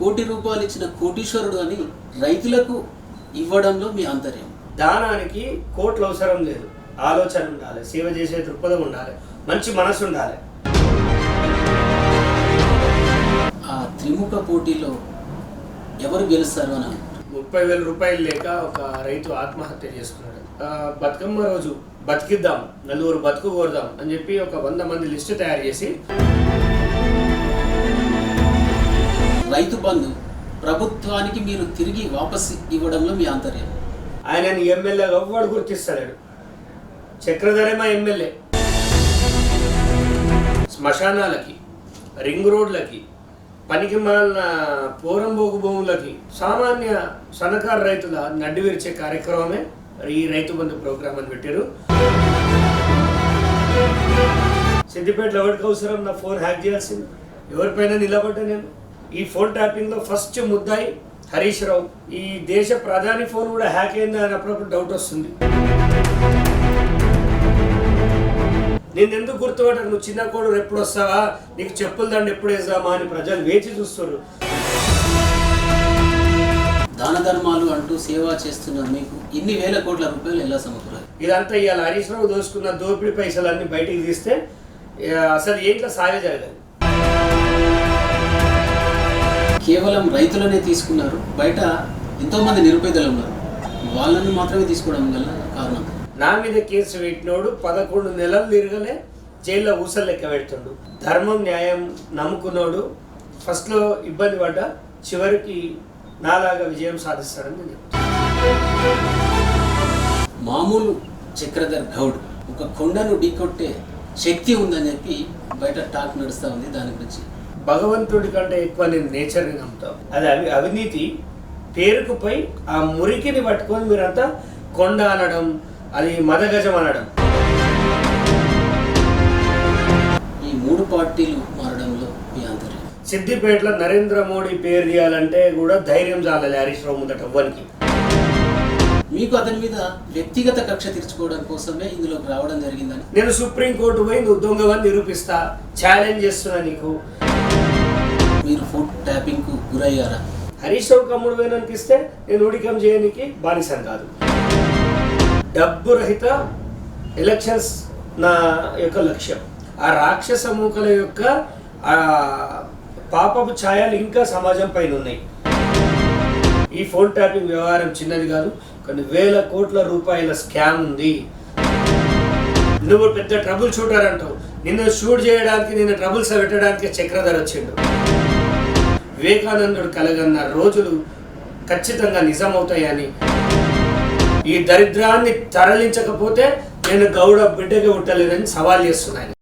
కోటి రూపాయలు ఇచ్చిన కోటీశ్వరుడు అని రైతులకు ఇవ్వడంలో మీ ఆంతర్యం. దానానికి కోట్లు అవసరం లేదు. ఆలోచన ఉండాలి సేవ చేసే దృక్పథం ఉండాలి మంచి మనసు ఉండాలి. ఆ త్రిముఖ పోటీలో ఎవరు గెలుస్తారు అని? ముప్పై వేల రూపాయలు లేక ఒక రైతు ఆత్మహత్య చేసుకున్నాడు. బతుకమ్మ రోజు బతికిద్దాం నలుగురు బతుకు కోరదాం అని చెప్పి ఒక వంద మంది లిస్టు తయారు చేసి రైతు బంధు ప్రభుత్వానికి మీరు తిరిగి వాపస్ ఇవ్వడంలో మీ ఆంతర్యం. ఆయనని ఎమ్మెల్యే ఎవ్వడు గుర్తిస్తలేడు. చక్రధరేమ ఎమ్మెల్యే. శ్మశానాలకి రింగ్ రోడ్లకి పనికి మాలిన పోరంబోగు భూములకి సామాన్య సన్నకారు రైతుల నడ్డు విరిచే కార్యక్రమమే ఈ రైతు బంధు ప్రోగ్రామ్ అని పెట్టారు. సిద్దిపేటలో ఎవరికి అవసరం? నా ఫోన్ హ్యాక్ చేయాల్సింది. ఎవరిపైన నిలబడ్డా నేను? ఈ ఫోన్ ట్యాపింగ్లో ఫస్ట్ ముద్దాయి హరీష్ రావు. ఈ దేశ ప్రధాని ఫోన్ కూడా హ్యాక్ అయిందా అని అప్పుడప్పుడు డౌట్ వస్తుంది. నేను ఎందుకు గుర్తుపట్టాను? నువ్వు చిన్న కోడు ఎప్పుడు వస్తావా? నీకు చెప్పులు దండ ఎప్పుడు వేద్దామా అని ప్రజలు వేచి చూస్తారు దాన ధర్మాలు అంటూ సేవ చేస్తున్న మీకు ఇన్ని వేల కోట్ల రూపాయలు ఎలా సమకూరారు ఇదంతా ఇవాళ హరీష్ రావు దోసుకున్న దోపిడీ పైసలన్నీ బయటికి తీస్తే అసలు ఏంట్లో సాగే జరగదు కేవలం రైతులనే తీసుకున్నారు. బయట ఎంతో మంది నిరుపేదలు ఉన్నారు. వాళ్ళని మాత్రమే తీసుకోవడం గల కారణం. నా మీద కేసు పెట్టినోడు పదకొండు నెలలు తిరగలే జైల్లో ఊసలు లెక్క పెడుతుండు. ధర్మం న్యాయం నమ్ముకున్నోడు ఫస్ట్లో ఇబ్బంది పడ్డా చివరికి నాలాగా విజయం సాధిస్తాడని నేను చెప్తాను. మామూలు చక్రధర్ గౌడ్ ఒక కొండను ఢీకొట్టే శక్తి ఉందని చెప్పి బయట టాక్ నడుస్తూ ఉంది దాని గురించి. భగవంతుడి కంటే ఎక్కువ నేను నేచర్ని నమ్ముతాను. అది అవి అవినీతి పేరుకు పై ఆ మురికిని పట్టుకొని మీరంతా కొండ అనడం అది మదగజం అనడం. ఈ మూడు పార్టీలు మారడంలో మీ ఆంతర్యం? సిద్దిపేటలో నరేంద్ర మోడీ పేరు తీయాలంటే కూడా ధైర్యం చాలాలి హరీష్ రావు ముందట ఎవ్వరికి. మీకు అతని మీద వ్యక్తిగత కక్ష తీర్చుకోవడం కోసమే ఇందులోకి రావడం జరిగిందని? నేను సుప్రీంకోర్టు పోయి నువ్వు దొంగవని నిరూపిస్తా ఛాలెంజ్ చేస్తున్నా నీకు. మీరు ఫుడ్ ట్యాపింగ్కు గురయ్యారా? హరీష్ రావు కమ్ముడు వేననిపిస్తే నేను ఊడికం చేయడానికి బానిసం కాదు. డబ్బు రహిత ఎలక్షన్స్ నా యొక్క లక్ష్యం. ఆ రాక్షస మూకల యొక్క పాపపు ఛాయలు ఇంకా సమాజం పైన ఉన్నాయి. ఈ ఫోన్ ట్యాపింగ్ వ్యవహారం చిన్నది కాదు కొన్ని వేల కోట్ల రూపాయల స్కామ్ ఉంది. నువ్వు పెద్ద ట్రబుల్ షూటర్ అంటావు. నిన్ను షూట్ చేయడానికి నిన్ను ట్రబుల్స్ పెట్టడానికి చక్రధర్ వచ్చిండు. వివేకానందుడు కలగన్న రోజులు ఖచ్చితంగా నిజమవుతాయని ఈ దరిద్రాన్ని తరలించకపోతే నేను గౌడ బిడ్డగా ఉట్టలేదని సవాల్ చేస్తున్నాను